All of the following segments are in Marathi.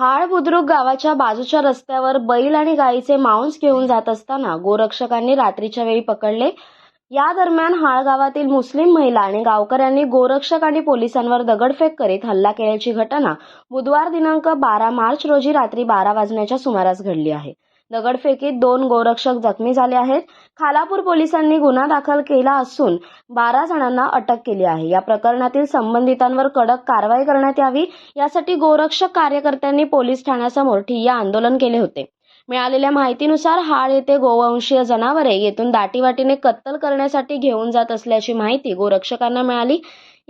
हाळ बुद्रुक गावाच्या बाजूच्या रस्त्यावर बैल आणि गायीचे मांस घेऊन जात असताना गोरक्षकांनी रात्रीच्या वेळी पकडले. या दरम्यान हाळ गावातील मुस्लिम महिला आणि गावकऱ्यांनी गोरक्षक आणि पोलिसांवर दगडफेक करीत हल्ला केल्याची घटना बुधवार दिनांक बारा मार्च रोजी रात्री बारा वाजण्याच्या सुमारास घडली आहे. दगडफेकीत दोन गोरक्षक जखमी झाले आहेत. खालापूर पोलिसांनी गुन्हा दाखल केला असून बारा जणांना अटक केली आहे. या प्रकरणातील संबंधितांवर कडक कारवाई करण्यात यावी यासाठी गोरक्षक कार्यकर्त्यांनी पोलीस ठाण्यासमोर ठिय्या आंदोलन केले होते. मिळालेल्या माहितीनुसार हाळ येथे गोवंशीय जनावरे येथून दाटीवाटीने कत्तल करण्यासाठी घेऊन जात असल्याची माहिती गोरक्षकांना मिळाली.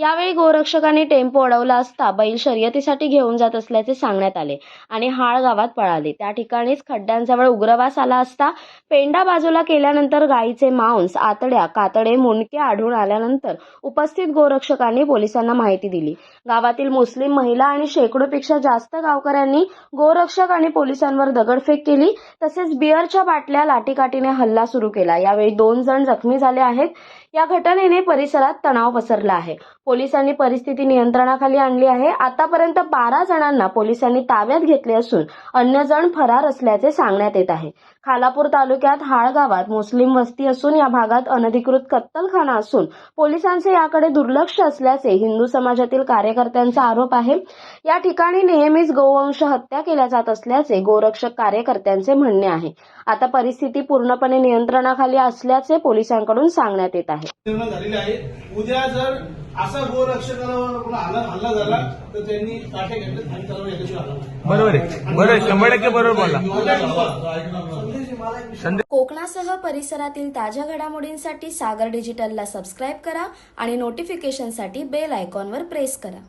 यावेळी गोरक्षकांनी टेम्पो अडवला असता बैल शर्यतीसाठी घेऊन जात असल्याचे सांगण्यात आले आणि हाळ गावात पळाले. त्या ठिकाणीच खड्ड्यांजवळ उग्रवास आला असता पेंडा बाजूला केल्यानंतर गायीचे मांस आतड्या कातडे मुंडके आढळून आल्यानंतर उपस्थित गोरक्षकांनी पोलिसांना माहिती दिली. गावातील मुस्लिम महिला आणि शेकडोपेक्षा जास्त गावकऱ्यांनी गोरक्षक आणि पोलिसांवर दगडफेक केली. तसेच बिअरच्या बाटल्या लाठीकाठीने हल्ला सुरू केला. यावेळी दोन जण जखमी झाले आहेत. या घटनेने परिसरात तणाव पसरला आहे. पोलिसांनी परिस्थिती नियंत्रणाखाली आणली आहे. आतापर्यंत बारा जणांना पोलिसांनी ताब्यात घेतले असून अन्य जण फरार असल्याचे सांगण्यात येत आहे. खालापूर तालुक्यात हाळ गावात मुस्लिम वस्ती असून या भागात अनधिकृत कत्तलखाना असून पोलिसांचे याकडे दुर्लक्ष असल्याचे हिंदू समाजातील कार्यकर्त्यांचा आरोप आहे. या ठिकाणी नेहमीच गोवंश हत्या केल्या जात असल्याचे गोरक्षक कार्यकर्त्यांचे म्हणणे आहे. आता परिस्थिती पूर्णपणे नियंत्रणाखाली असल्याचे पोलिसांकडून सांगण्यात येत आहे. निर्णय झालेले आहे उद्या जर असा गोरक्षकावर कोणा हल्ला हल्ला झाला तर त्यांनी काटे घेतले आणि त्याला बरोबर आहे. बरोबर शंभर टक्के बरोबर संदेश कोकणासह परिसरातील ताज्या घडामोडींसाठी सागर डिजिटलला सबस्क्राईब करा आणि नोटिफिकेशनसाठी बेल आयकॉनवर प्रेस करा.